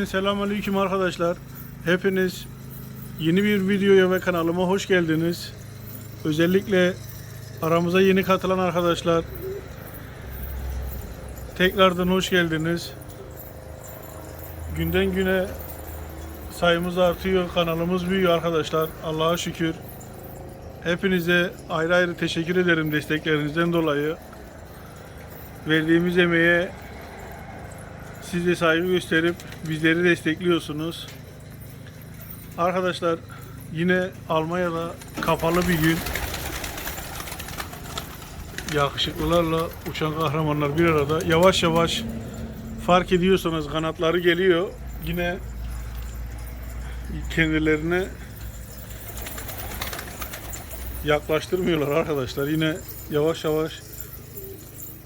Cümleten selamünaleyküm arkadaşlar. Hepiniz yeni bir videoya ve kanalıma hoş geldiniz. Özellikle aramıza yeni katılan arkadaşlar tekrardan hoş geldiniz. Günden güne sayımız artıyor, kanalımız büyüyor arkadaşlar. Allah'a şükür. Hepinize ayrı ayrı teşekkür ederim desteklerinizden dolayı. Verdiğimiz emeğe siz de saygı gösterip bizleri destekliyorsunuz. Arkadaşlar yine Almanya'da kapalı bir gün. Yakışıklılarla uçan kahramanlar bir arada. Yavaş yavaş fark ediyorsanız kanatları geliyor. Yine kendilerine yaklaştırmıyorlar arkadaşlar. Yine yavaş yavaş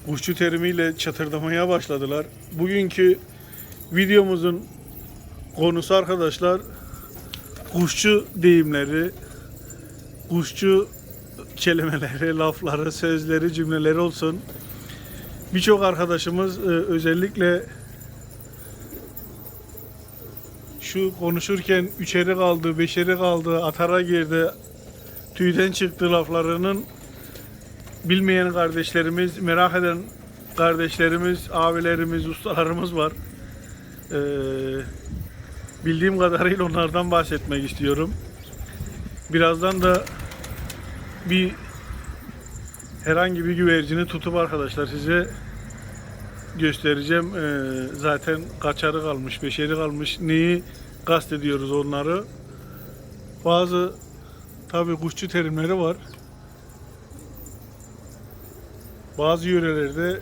kuşçu terimiyle çatırdamaya başladılar. Bugünkü videomuzun konusu arkadaşlar kuşçu deyimleri, kuşçu kelimeleri, lafları, sözleri, cümleleri olsun. Birçok arkadaşımız e, özellikle şu konuşurken üçeri kaldı, beşeri kaldı, atara girdi, tüyden çıktı laflarının bilmeyen kardeşlerimiz, merak eden kardeşlerimiz, abilerimiz, ustalarımız var. Ee, bildiğim kadarıyla onlardan bahsetmek istiyorum. Birazdan da bir herhangi bir güvercini tutup arkadaşlar size göstereceğim. Ee, zaten kaçarı kalmış, beşeri kalmış. Neyi kastediyoruz onları? Bazı tabi kuşçu terimleri var. Bazı yörelerde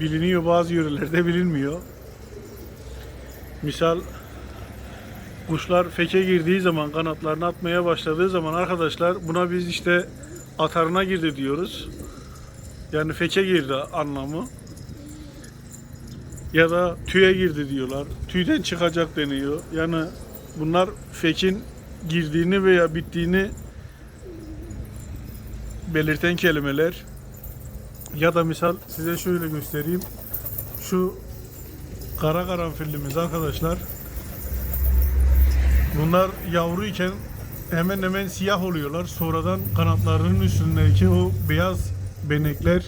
biliniyor, bazı yörelerde bilinmiyor. Misal kuşlar feke girdiği zaman, kanatlarını atmaya başladığı zaman arkadaşlar buna biz işte atarına girdi diyoruz. Yani feke girdi anlamı. Ya da tüye girdi diyorlar. Tüyden çıkacak deniyor. Yani bunlar fekin girdiğini veya bittiğini belirten kelimeler. Ya da misal size şöyle göstereyim. Şu kara karanfillimiz arkadaşlar. Bunlar yavruyken hemen hemen siyah oluyorlar. Sonradan kanatlarının üstündeki o beyaz benekler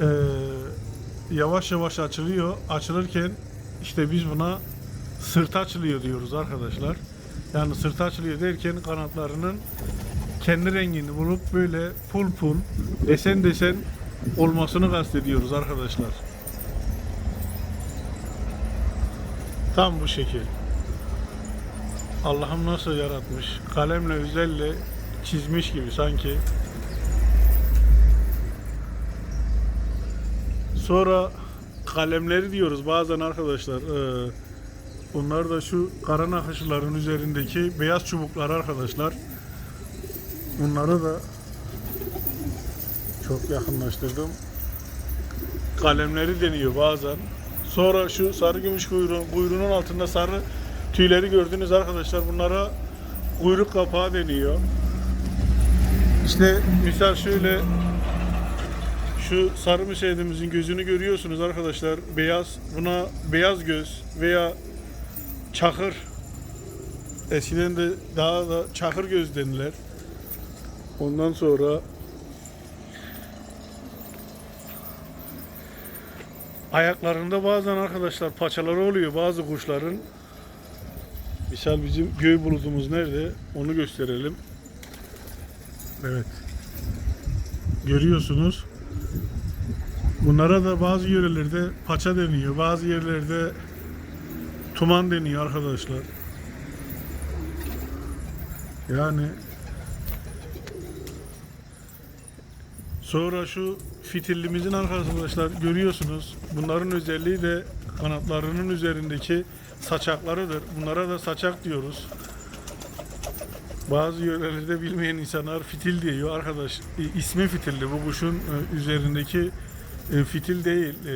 eee, yavaş yavaş açılıyor. Açılırken işte biz buna sırt açılıyor diyoruz arkadaşlar. Yani sırt açılıyor derken kanatlarının kendi rengini bulup böyle pul pul desen desen olmasını kastediyoruz arkadaşlar. Tam bu şekil. Allah'ım nasıl yaratmış. Kalemle özelle çizmiş gibi sanki. Sonra kalemleri diyoruz bazen arkadaşlar. Ee, bunlar da şu kara nakışların üzerindeki beyaz çubuklar arkadaşlar. Bunları da çok yakınlaştırdım. Kalemleri deniyor bazen. Sonra şu sarı gümüş kuyruğun, kuyruğunun altında sarı tüyleri gördünüz arkadaşlar. Bunlara kuyruk kapağı deniyor. İşte misal şöyle şu sarı müseydimizin gözünü görüyorsunuz arkadaşlar. Beyaz. Buna beyaz göz veya çakır eskiden de daha da çakır göz denilir. Ondan sonra ayaklarında bazen arkadaşlar paçaları oluyor bazı kuşların. Misal bizim göğü bulutumuz nerede? Onu gösterelim. Evet. Görüyorsunuz. Bunlara da bazı yörelerde paça deniyor. Bazı yerlerde tuman deniyor arkadaşlar. Yani Sonra şu fitillimizin arkadaşlar görüyorsunuz. Bunların özelliği de kanatlarının üzerindeki saçaklarıdır. Bunlara da saçak diyoruz. Bazı yörelerde bilmeyen insanlar fitil diyor arkadaş. ismi fitilli. Bu kuşun e, üzerindeki e, fitil değil. E,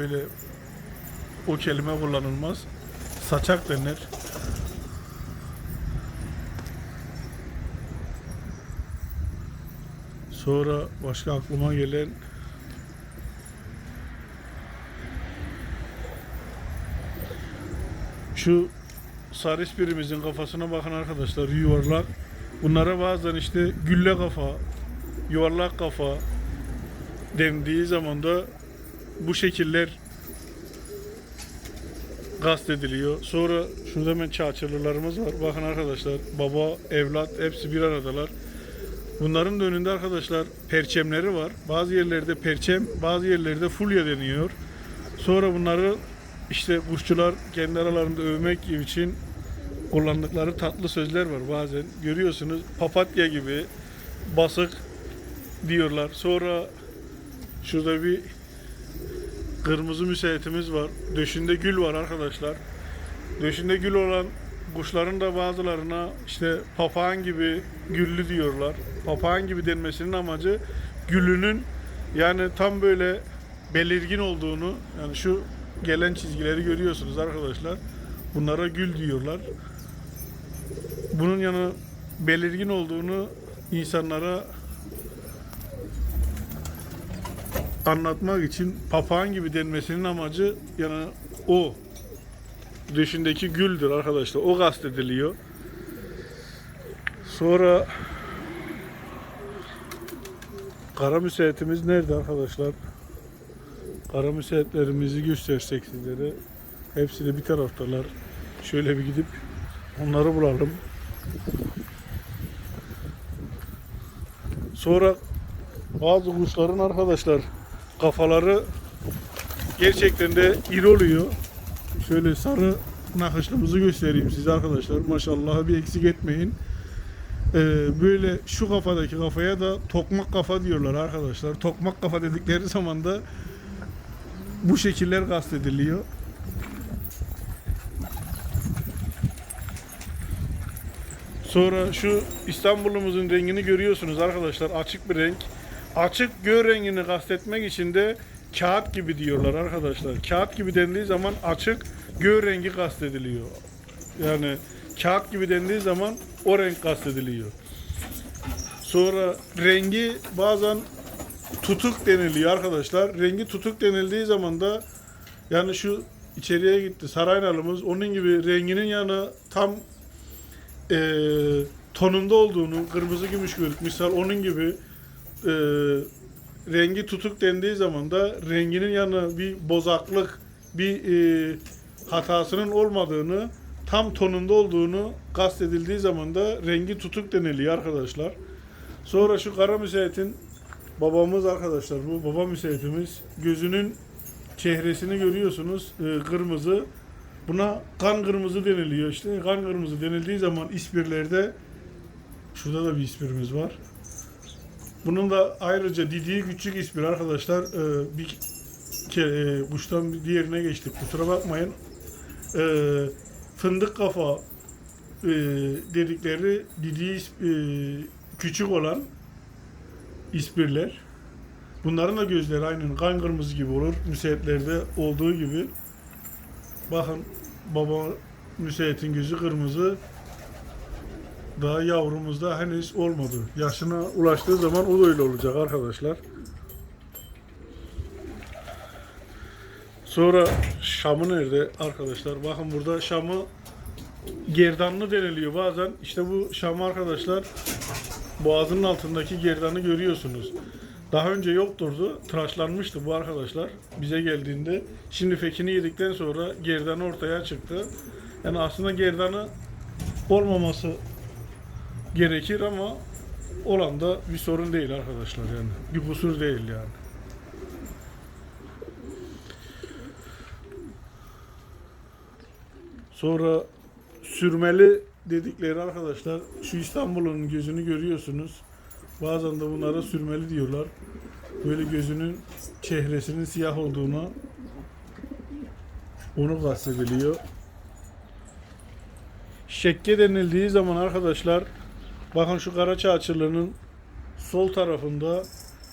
öyle o kelime kullanılmaz. Saçak denir. Sonra başka aklıma gelen Şu sarı birimizin kafasına bakın arkadaşlar yuvarlak. Bunlara bazen işte gülle kafa, yuvarlak kafa dendiği zaman da bu şekiller kastediliyor. Sonra şurada hemen çağçılılarımız var. Bakın arkadaşlar baba, evlat hepsi bir aradalar. Bunların da önünde arkadaşlar perçemleri var. Bazı yerlerde perçem, bazı yerlerde fulya deniyor. Sonra bunları işte kuşçular kendi aralarında övmek için kullandıkları tatlı sözler var bazen. Görüyorsunuz papatya gibi basık diyorlar. Sonra şurada bir kırmızı müseyitimiz var. Döşünde gül var arkadaşlar. Döşünde gül olan kuşların da bazılarına işte papağan gibi güllü diyorlar. Papağan gibi denmesinin amacı gülünün yani tam böyle belirgin olduğunu yani şu gelen çizgileri görüyorsunuz arkadaşlar. Bunlara gül diyorlar. Bunun yanı belirgin olduğunu insanlara anlatmak için papağan gibi denmesinin amacı yani o dışındaki güldür arkadaşlar. O kastediliyor. Sonra kara müseyitimiz nerede arkadaşlar? Kara müseyitlerimizi göstersek sizlere. Hepsi de bir taraftalar. Şöyle bir gidip onları bulalım. Sonra bazı kuşların arkadaşlar kafaları gerçekten de iri oluyor. Şöyle sarı nakışlımızı göstereyim size arkadaşlar. Maşallah bir eksik etmeyin. Ee, böyle şu kafadaki kafaya da tokmak kafa diyorlar arkadaşlar. Tokmak kafa dedikleri zaman da bu şekiller kastediliyor. Sonra şu İstanbul'umuzun rengini görüyorsunuz arkadaşlar. Açık bir renk. Açık göğ rengini kastetmek için de kağıt gibi diyorlar arkadaşlar. Kağıt gibi dendiği zaman açık göğ rengi kastediliyor. Yani kağıt gibi dendiği zaman o renk kastediliyor. Sonra rengi bazen tutuk deniliyor arkadaşlar. Rengi tutuk denildiği zaman da yani şu içeriye gitti saraynalımız onun gibi renginin yanı tam e, tonunda olduğunu kırmızı gümüş görük misal onun gibi e, rengi tutuk dendiği zaman da renginin yanı bir bozaklık bir e, hatasının olmadığını tam tonunda olduğunu kastedildiği zaman da rengi tutuk deniliyor arkadaşlar. Sonra şu kara müseyyitin babamız arkadaşlar bu baba müseyyitimiz gözünün çehresini görüyorsunuz e, kırmızı. Buna kan kırmızı deniliyor işte. Kan kırmızı denildiği zaman ispirlerde şurada da bir ispirimiz var. Bunun da ayrıca didiği küçük ispir arkadaşlar. E, bir e, kuştan bir diğerine geçtik. Kusura bakmayın. E, fındık kafa e, dedikleri didiği e, küçük olan ispirler. Bunların da gözleri aynen kan kırmızı gibi olur. Müseyitlerde olduğu gibi. Bakın baba müseyitin gözü kırmızı. Daha yavrumuzda henüz olmadı. Yaşına ulaştığı zaman o da öyle olacak arkadaşlar. Sonra Şam'ı nerede arkadaşlar? Bakın burada Şam'ı gerdanlı deniliyor bazen. İşte bu Şam arkadaşlar boğazının altındaki gerdanı görüyorsunuz. Daha önce yokturdu. Tıraşlanmıştı bu arkadaşlar bize geldiğinde. Şimdi fekini yedikten sonra gerdanı ortaya çıktı. Yani aslında gerdanı olmaması gerekir ama olan da bir sorun değil arkadaşlar yani. Bir kusur değil yani. Sonra sürmeli dedikleri arkadaşlar şu İstanbul'un gözünü görüyorsunuz. Bazen de bunlara sürmeli diyorlar. Böyle gözünün çehresinin siyah olduğunu onu kastediliyor. Şekke denildiği zaman arkadaşlar bakın şu kara çağçılığının sol tarafında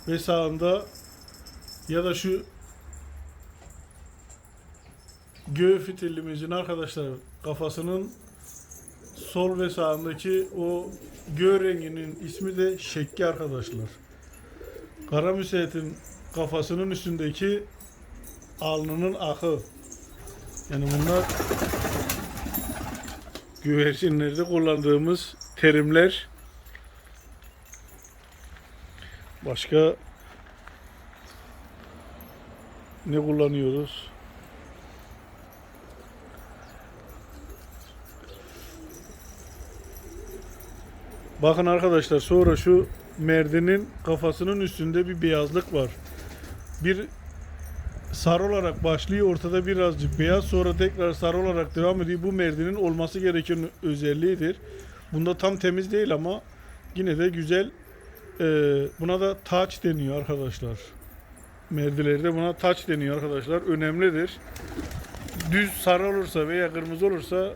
ve sağında ya da şu göğ fitilimizin arkadaşlar kafasının sol ve sağındaki o göğ renginin ismi de şekki arkadaşlar. Kara müseyyitin kafasının üstündeki alnının akı. Yani bunlar güvercinlerde kullandığımız terimler. Başka ne kullanıyoruz? Bakın arkadaşlar sonra şu merdenin kafasının üstünde bir beyazlık var. Bir sarı olarak başlıyor ortada birazcık beyaz sonra tekrar sarı olarak devam ediyor. Bu merdenin olması gereken özelliğidir. Bunda tam temiz değil ama yine de güzel. Ee, buna da taç deniyor arkadaşlar. Merdelerde buna taç deniyor arkadaşlar. Önemlidir. Düz sarı olursa veya kırmızı olursa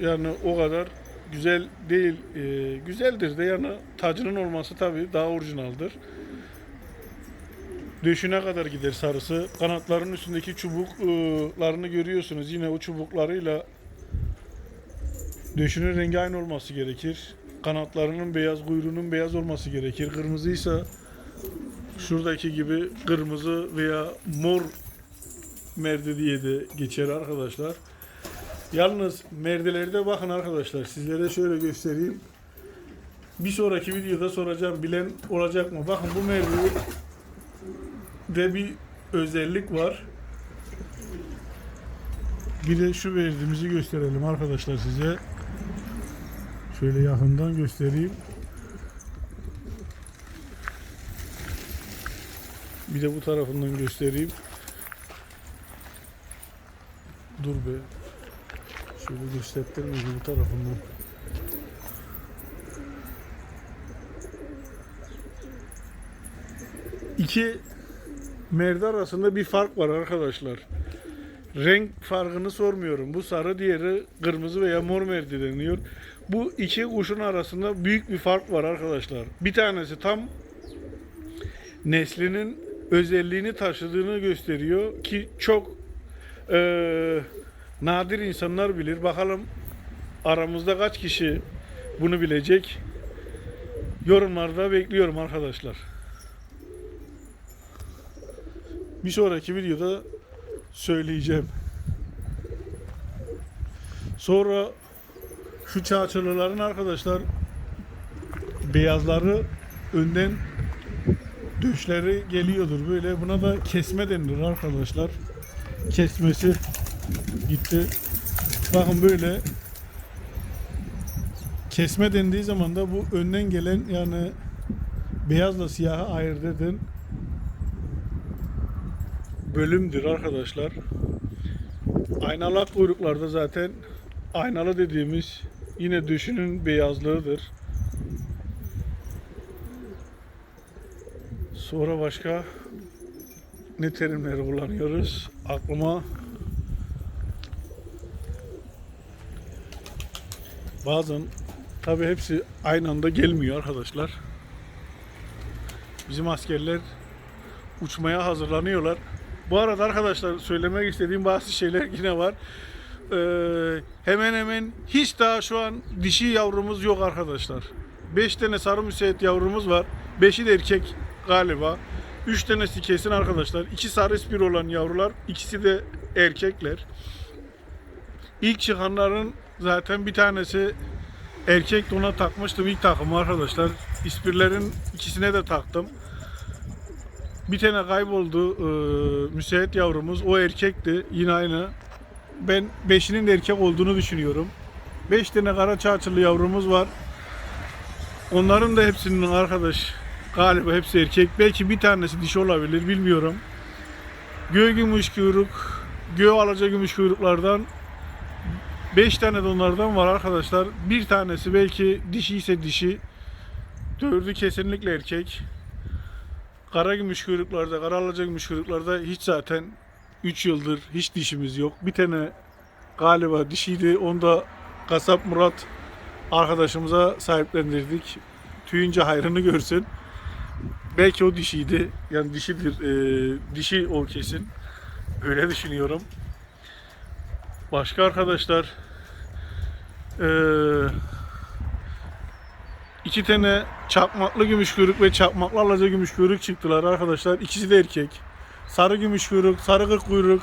yani o kadar güzel değil. Ee, güzeldir de yani tacının olması tabii daha orijinaldir. Döşüne kadar gider sarısı. Kanatların üstündeki çubuklarını görüyorsunuz. Yine o çubuklarıyla döşünün rengi aynı olması gerekir. Kanatlarının beyaz, kuyruğunun beyaz olması gerekir. Kırmızıysa şuradaki gibi kırmızı veya mor merde diye de geçer arkadaşlar. Yalnız merdelerde bakın arkadaşlar sizlere şöyle göstereyim. Bir sonraki videoda soracağım bilen olacak mı? Bakın bu merdede de bir özellik var. Bir de şu verdiğimizi gösterelim arkadaşlar size. Şöyle yakından göstereyim. Bir de bu tarafından göstereyim. Dur be. Şöyle göstereyim bu tarafından. İki merde arasında bir fark var arkadaşlar. Renk farkını sormuyorum. Bu sarı diğeri kırmızı veya mor merde deniyor. Bu iki kuşun arasında büyük bir fark var arkadaşlar. Bir tanesi tam neslinin özelliğini taşıdığını gösteriyor ki çok eee, nadir insanlar bilir. Bakalım aramızda kaç kişi bunu bilecek? Yorumlarda bekliyorum arkadaşlar. Bir sonraki videoda söyleyeceğim. Sonra şu çağçılıların arkadaşlar beyazları önden döşleri geliyordur böyle. Buna da kesme denilir arkadaşlar. Kesmesi gitti. Bakın böyle kesme dendiği zaman da bu önden gelen yani beyazla siyahı ayırt eden bölümdür arkadaşlar. Aynalı kuyruklarda zaten aynalı dediğimiz yine döşünün beyazlığıdır. Sonra başka ne terimleri kullanıyoruz? Aklıma bazen tabi hepsi aynı anda gelmiyor arkadaşlar. Bizim askerler uçmaya hazırlanıyorlar. Bu arada arkadaşlar söylemek istediğim bazı şeyler yine var. Ee, hemen hemen hiç daha şu an dişi yavrumuz yok arkadaşlar. 5 tane sarı müsait yavrumuz var. 5'i de erkek galiba. 3 tanesi kesin arkadaşlar. 2 sarı ispir olan yavrular. ikisi de erkekler. İlk çıkanların zaten bir tanesi erkek de ona takmıştım ilk takımı arkadaşlar. İspirlerin ikisine de taktım. Bir tane kayboldu ee, müsait yavrumuz. O erkekti. Yine aynı. Ben beşinin de erkek olduğunu düşünüyorum. Beş tane kara çağçılı yavrumuz var. Onların da hepsinin arkadaş galiba hepsi erkek. Belki bir tanesi dişi olabilir bilmiyorum. Göğ gümüş kuyruk, göğ alaca gümüş kuyruklardan 5 tane de onlardan var arkadaşlar. Bir tanesi belki dişi ise dişi. Dördü kesinlikle erkek. Kara gümüş kuyruklarda, kara alaca gümüş kuyruklarda hiç zaten 3 yıldır hiç dişimiz yok. Bir tane galiba dişiydi. Onu da kasap Murat arkadaşımıza sahiplendirdik. Tüyünce hayrını görsün. Belki o dişiydi. Yani dişidir. Ee, dişi o kesin. Öyle düşünüyorum. Başka arkadaşlar ee, iki tane çakmaklı gümüş kuyruk ve çakmaklı alaca gümüş kuyruk çıktılar arkadaşlar. İkisi de erkek. Sarı gümüş kuyruk, sarı kırk kuyruk.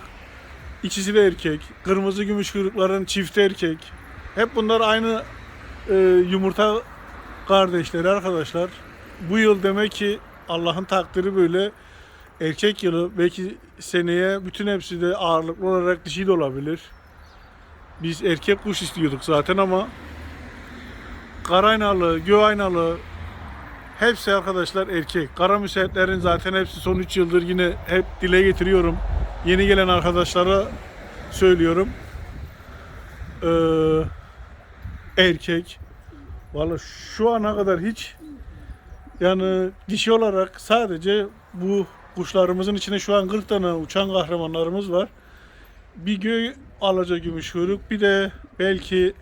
İkisi de erkek. Kırmızı gümüş kuyrukların çifti erkek. Hep bunlar aynı e, yumurta kardeşleri arkadaşlar. Bu yıl demek ki Allah'ın takdiri böyle erkek yılı belki seneye bütün hepsi de ağırlıklı olarak dişi de olabilir. Biz erkek kuş istiyorduk zaten ama karaynalı, göğaynalı hepsi arkadaşlar erkek. Kara müsait,lerin zaten hepsi son 3 yıldır yine hep dile getiriyorum. Yeni gelen arkadaşlara söylüyorum. Ee, erkek. Valla şu ana kadar hiç yani dişi olarak sadece bu kuşlarımızın içinde şu an 40 tane uçan kahramanlarımız var. Bir göğ alaca gümüş kuyruk bir de belki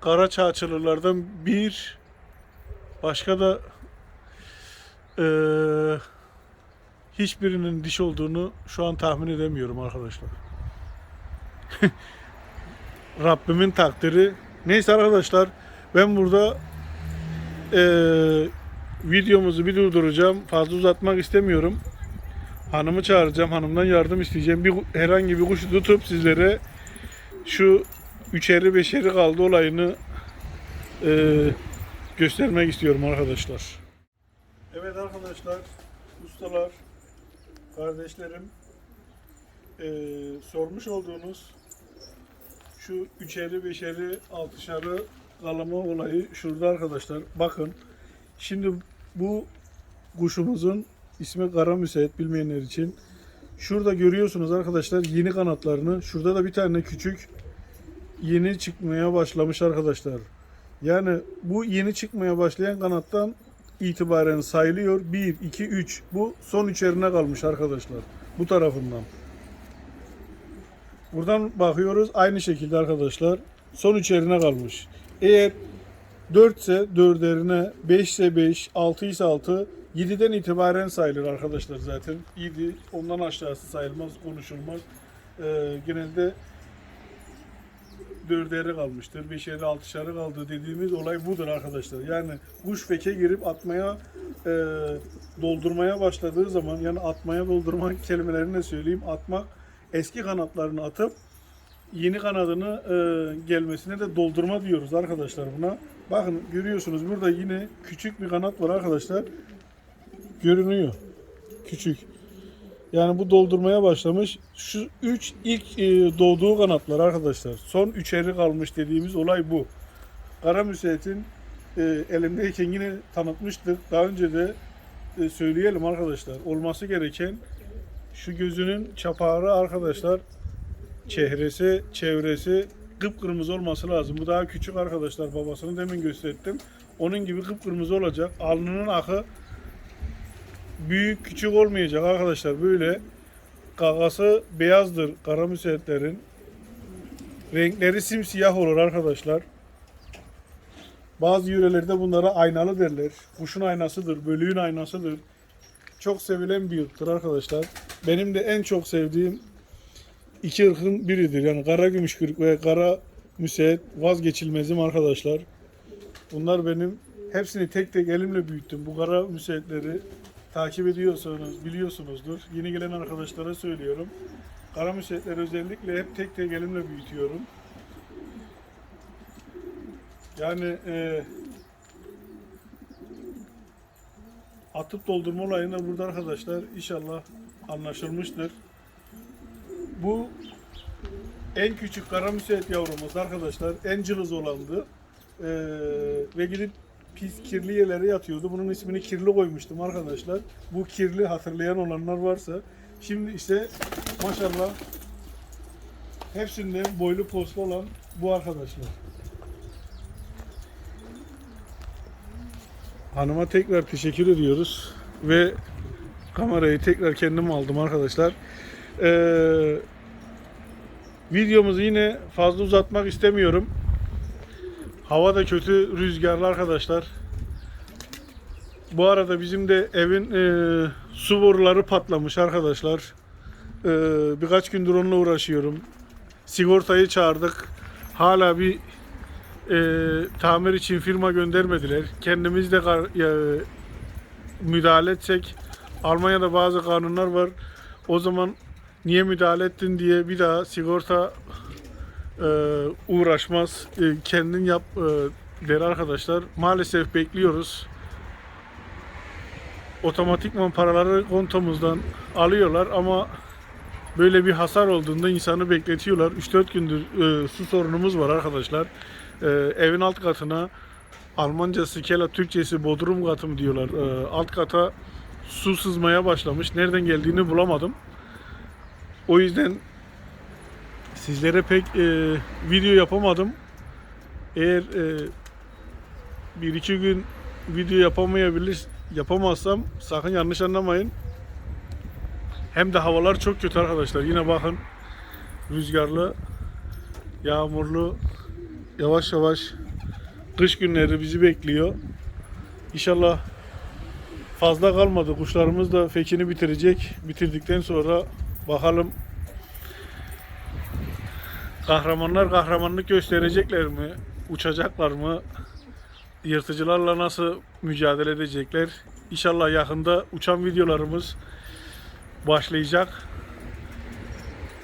kara çağçılılardan bir başka da eee, hiçbirinin diş olduğunu şu an tahmin edemiyorum arkadaşlar. Rabbimin takdiri. Neyse arkadaşlar ben burada eee, videomuzu bir durduracağım. Fazla uzatmak istemiyorum. Hanımı çağıracağım. Hanımdan yardım isteyeceğim. Bir herhangi bir kuşu tutup sizlere şu üçeri beşeri kaldı olayını eee, göstermek istiyorum arkadaşlar. Evet arkadaşlar, ustalar, kardeşlerim eee, sormuş olduğunuz şu üçeri beşeri altışarı kalama olayı şurada arkadaşlar. Bakın şimdi bu kuşumuzun ismi kara müsait bilmeyenler için. Şurada görüyorsunuz arkadaşlar yeni kanatlarını. Şurada da bir tane küçük yeni çıkmaya başlamış arkadaşlar. Yani bu yeni çıkmaya başlayan kanattan itibaren sayılıyor. 1, 2, 3. Bu son üçerine kalmış arkadaşlar. Bu tarafından. Buradan bakıyoruz aynı şekilde arkadaşlar. Son üçerine kalmış. Eğer 4 ise 4'erine, 5 ise 5, 6 ise 6, 7'den itibaren sayılır arkadaşlar zaten. 7 ondan aşağısı sayılmaz, konuşulmaz. Ee, genelde dörderi kalmıştır, beşeri altışarı kaldı dediğimiz olay budur arkadaşlar. Yani kuş feke girip atmaya, e, doldurmaya başladığı zaman yani atmaya doldurma kelimelerini söyleyeyim. Atmak eski kanatlarını atıp yeni kanadını e, gelmesine de doldurma diyoruz arkadaşlar buna. Bakın görüyorsunuz burada yine küçük bir kanat var arkadaşlar. Görünüyor. Küçük. Yani bu doldurmaya başlamış. Şu 3 ilk e, doğduğu kanatlar arkadaşlar. Son üçeri kalmış dediğimiz olay bu. Kara müsaitin e, elimdeyken yine tanıtmıştık. Daha önce de e, söyleyelim arkadaşlar. Olması gereken şu gözünün çapağı arkadaşlar çehresi, çevresi kıpkırmızı olması lazım. Bu daha küçük arkadaşlar babasını demin gösterdim. Onun gibi kıpkırmızı olacak. Alnının akı büyük küçük olmayacak arkadaşlar. Böyle gagası beyazdır kara müsaitlerin. Renkleri simsiyah olur arkadaşlar. Bazı yörelerde bunlara aynalı derler. Kuşun aynasıdır, bölüğün aynasıdır. Çok sevilen bir ırktır arkadaşlar. Benim de en çok sevdiğim iki ırkın biridir. Yani kara gümüşkürük ve kara müsait vazgeçilmezim arkadaşlar. Bunlar benim hepsini tek tek elimle büyüttüm. Bu kara müsaitleri takip ediyorsanız biliyorsunuzdur. Yeni gelen arkadaşlara söylüyorum. Kara müsaitleri özellikle hep tek tek elimle büyütüyorum. Yani e, atıp doldurma olayında burada arkadaşlar inşallah anlaşılmıştır. Bu en küçük kara müsait yavrumuz arkadaşlar. En cılız olandı. Ee, ve gidip pis kirli yerlere yatıyordu. Bunun ismini kirli koymuştum arkadaşlar. Bu kirli hatırlayan olanlar varsa. Şimdi işte maşallah hepsinden boylu poslu olan bu arkadaşlar. Hanıma tekrar teşekkür ediyoruz ve kamerayı tekrar kendim aldım arkadaşlar. Ee, videomuzu yine fazla uzatmak istemiyorum. Hava da kötü, rüzgarlı arkadaşlar. Bu arada bizim de evin e, su boruları patlamış arkadaşlar. E, birkaç gündür onunla uğraşıyorum. Sigortayı çağırdık. Hala bir e, tamir için firma göndermediler. Kendimiz de ya, müdahale etsek Almanya'da bazı kanunlar var. O zaman niye müdahale ettin diye bir daha sigorta e, uğraşmaz. E, kendin yap e, der arkadaşlar. Maalesef bekliyoruz. Otomatikman paraları kontomuzdan alıyorlar ama böyle bir hasar olduğunda insanı bekletiyorlar. 3-4 gündür e, su sorunumuz var arkadaşlar. E, evin alt katına Almanca skela, Türkçesi bodrum katı mı diyorlar. E, alt kata su sızmaya başlamış. Nereden geldiğini bulamadım. O yüzden sizlere pek e, video yapamadım. Eğer e, bir iki gün video yapamayabilir, yapamazsam sakın yanlış anlamayın. Hem de havalar çok kötü arkadaşlar. Yine bakın rüzgarlı, yağmurlu, yavaş yavaş kış günleri bizi bekliyor. İnşallah fazla kalmadı. Kuşlarımız da fekini bitirecek. Bitirdikten sonra bakalım kahramanlar kahramanlık gösterecekler mi? Uçacaklar mı? Yırtıcılarla nasıl mücadele edecekler? İnşallah yakında uçan videolarımız başlayacak.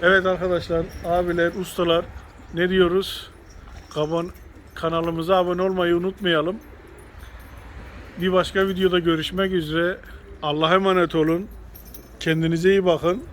Evet arkadaşlar, abiler, ustalar ne diyoruz? Kaban kanalımıza abone olmayı unutmayalım. Bir başka videoda görüşmek üzere. Allah'a emanet olun. Kendinize iyi bakın.